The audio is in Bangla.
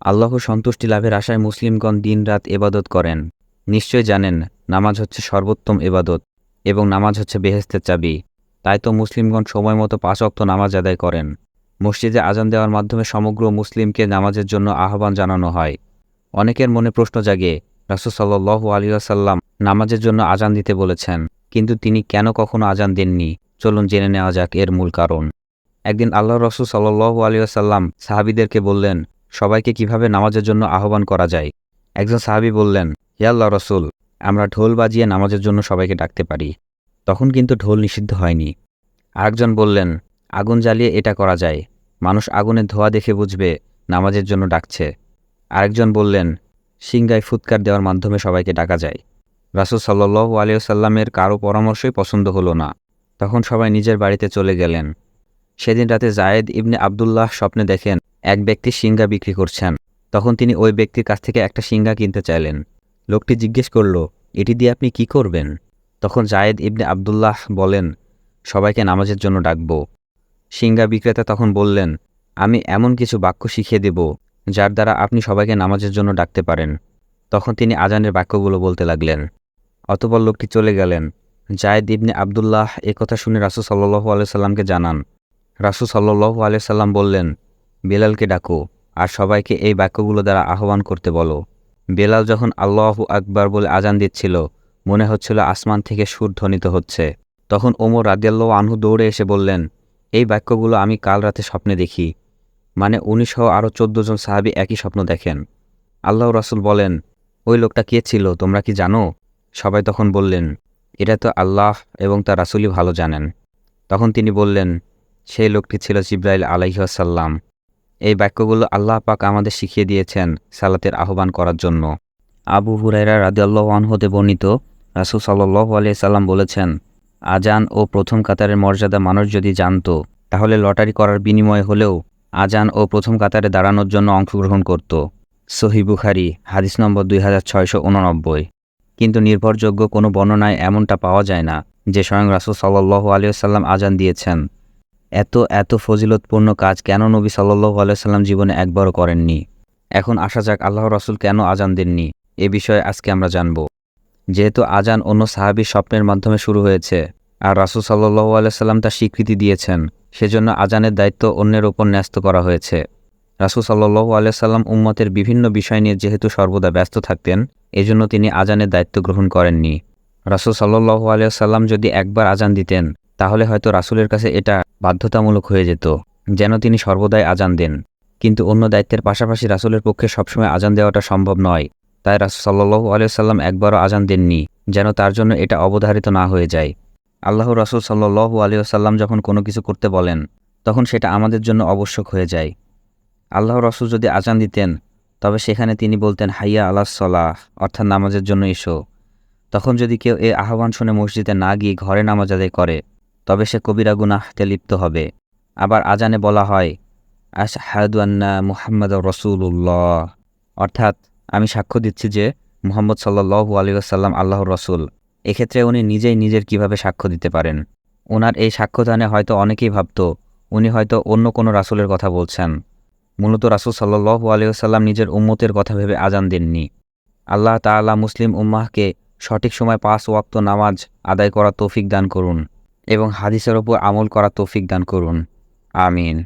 আল্লাহ সন্তুষ্টি লাভের আশায় মুসলিমগণ দিনরাত এবাদত করেন। নিশ্চয় জানেন, নামাজ হচ্ছে সর্বোত্তম এবাদত এবং নামাজ হচ্ছে বেহেস্তের চাবি। তাই তো মুসলিমগণ সময় মতো পাঁচ অক্ত নামাজ আদায় করেন। মসজিদে আজান দেওয়ার মাধ্যমে সমগ্র মুসলিমকে নামাজের জন্য আহ্বান জানানো হয়। অনেকের মনে প্রশ্ন জাগে, রাসুল সাল্লাহ আলিয়াসাল্লাম নামাজের জন্য আজান দিতে বলেছেন, কিন্তু তিনি কেন কখনো আজান দেননি? চলুন জেনে নেওয়া যাক এর মূল কারণ। একদিন আল্লাহ রসুল সাল্লাহ আলিয়াসাল্লাম সাহাবিদেরকে বললেন সবাইকে কীভাবে নামাজের জন্য আহ্বান করা যায়? একজন সাহাবি বললেন ইয়াল্লাহ রসুল, আমরা ঢোল বাজিয়ে নামাজের জন্য সবাইকে ডাকতে পারি। তখন কিন্তু ঢোল নিষিদ্ধ হয়নি। আরেকজন বললেন, আগুন জ্বালিয়ে এটা করা যায়। মানুষ আগুনের ধোয়া দেখে বুঝবে নামাজের জন্য ডাকছে। আরেকজন বললেন সিংগায় ফুৎকার দেওয়ার মাধ্যমে সবাইকে ডাকা যায়। রাসুল সাল্লু আলিয়াল্লামের কারও পরামর্শই পছন্দ হলো না। তখন সবাই নিজের বাড়িতে চলে গেলেন। সেদিন রাতে জায়েদ ইবনে আবদুল্লাহ স্বপ্নে দেখেন এক ব্যক্তি সিঙ্গা বিক্রি করছেন। তখন তিনি ওই ব্যক্তির কাছ থেকে একটা সিঙ্গা কিনতে চাইলেন। লোকটি জিজ্ঞেস করল, এটি দিয়ে আপনি কি করবেন? তখন জায়েদ ইবনে আবদুল্লাহ বলেন, সবাইকে নামাজের জন্য ডাকব। সিঙ্গা বিক্রেতা তখন বললেন, আমি এমন কিছু বাক্য শিখিয়ে দেব, যার দ্বারা আপনি সবাইকে নামাজের জন্য ডাকতে পারেন। তখন তিনি আজানের বাক্যগুলো বলতে লাগলেন। অতপর লোকটি চলে গেলেন। জায়েদ ইবনে আবদুল্লাহ কথা শুনে রাসুল সাল্লু আলাইসাল্লামকে জানান। রাসুল সাল্লু আলাইসাল্লাম বললেন বেলালকে ডাকো আর সবাইকে এই বাক্যগুলো দ্বারা আহ্বান করতে বলো। বেলাল যখন আল্লাহ আকবার বলে আজান দিচ্ছিল, মনে হচ্ছিল আসমান থেকে সুর ধ্বনিত হচ্ছে। তখন ওমর রাদিয়াল্লাহ আনহু দৌড়ে এসে বললেন, এই বাক্যগুলো আমি কাল রাতে স্বপ্নে দেখি। মানে উনি সহ আরও জন সাহাবি একই স্বপ্ন দেখেন। আল্লাহ রাসুল বলেন, ওই লোকটা কে ছিল, তোমরা কি জানো? সবাই তখন বললেন, এটা তো আল্লাহ এবং তার রাসুলই ভালো জানেন। তখন তিনি বললেন, সেই লোকটি ছিল জিব্রাইল আলাইসাল্লাম এই বাক্যগুলো আল্লাহ পাক আমাদের শিখিয়ে দিয়েছেন সালাতের আহ্বান করার জন্য। আবু হুরাইরা রাদিয়াল্লাহ হতে বর্ণিত রাসুল সাল্লাহ আলিয়াল্লাম বলেছেন, আজান ও প্রথম কাতারের মর্যাদা মানুষ যদি জানত, তাহলে লটারি করার বিনিময়ে হলেও আজান ও প্রথম কাতারে দাঁড়ানোর জন্য অংশগ্রহণ করত। সহি বুখারি, হাদিস নম্বর দুই হাজার ছয়শো উননব্বই। কিন্তু নির্ভরযোগ্য কোনো বর্ণনায় এমনটা পাওয়া যায় না যে স্বয়ং রাসুল সাল্লাহ আলিয়াল্লাম আজান দিয়েছেন। এত এত ফজিলতপূর্ণ কাজ কেন নবী সাল্লু আলাইসাল্লাম জীবনে একবারও করেননি? এখন আসা যাক আল্লাহ রসুল কেন আজান দেননি? এ বিষয়ে আজকে আমরা জানব। যেহেতু আজান অন্য সাহাবির স্বপ্নের মাধ্যমে শুরু হয়েছে, আর রাসুল সাল্লু আলাইসাল্লাম তার স্বীকৃতি দিয়েছেন, সেজন্য আজানের দায়িত্ব অন্যের ওপর ন্যস্ত করা হয়েছে। রাসুল সাল্লু আলাইসাল্লাম উম্মতের বিভিন্ন বিষয় নিয়ে যেহেতু সর্বদা ব্যস্ত থাকতেন, এজন্য তিনি আজানের দায়িত্ব গ্রহণ করেননি। রাসুল সাল্লু আলিয়াল্লাম যদি একবার আজান দিতেন তাহলে হয়তো রাসুলের কাছে এটা বাধ্যতামূলক হয়ে যেত, যেন তিনি সর্বদাই আজান দেন। কিন্তু অন্য দায়িত্বের পাশাপাশি রাসুলের পক্ষে সবসময় আজান দেওয়াটা সম্ভব নয়। তাই রাসুল সাল্লু আলিয়াল্লাম একবারও আজান দেননি, যেন তার জন্য এটা অবধারিত না হয়ে যায়। আল্লাহ রাসুল সাল্লু আলিয়াল্লাম যখন কোনো কিছু করতে বলেন, তখন সেটা আমাদের জন্য আবশ্যক হয়ে যায়। আল্লাহ রসুল যদি আজান দিতেন, তবে সেখানে তিনি বলতেন, হাইয়া আল্লাহ সলাহ অর্থাৎ নামাজের জন্য এসো। তখন যদি কেউ এ আহ্বান শুনে মসজিদে না গিয়ে ঘরে নামাজ আদায় করে তবে সে কবিরা গুনাহতে লিপ্ত হবে। আবার আজানে বলা হয় আশহাদুয়ান্না মুহাম্মদ রসুল্লাহ অর্থাৎ, আমি সাক্ষ্য দিচ্ছি যে মুহাম্মদ সাল্লু আলিয়াল্লাম আল্লাহর রসুল। এক্ষেত্রে উনি নিজেই নিজের কীভাবে সাক্ষ্য দিতে পারেন? ওনার এই সাক্ষ্যদানে হয়তো অনেকেই ভাবত, উনি হয়তো অন্য কোনো রাসুলের কথা বলছেন। মূলত রাসুল সাল্লু আলিয়াল্লাম নিজের উম্মতের কথা ভেবে আজান দেননি। আল্লাহ তাআলা মুসলিম উম্মাহকে সঠিক সময় পাঁচ ওয়াক্ত নামাজ আদায় করা তৌফিক দান করুন। এবং হাদিসের ওপর আমল করা তৌফিক দান করুন। আমিন।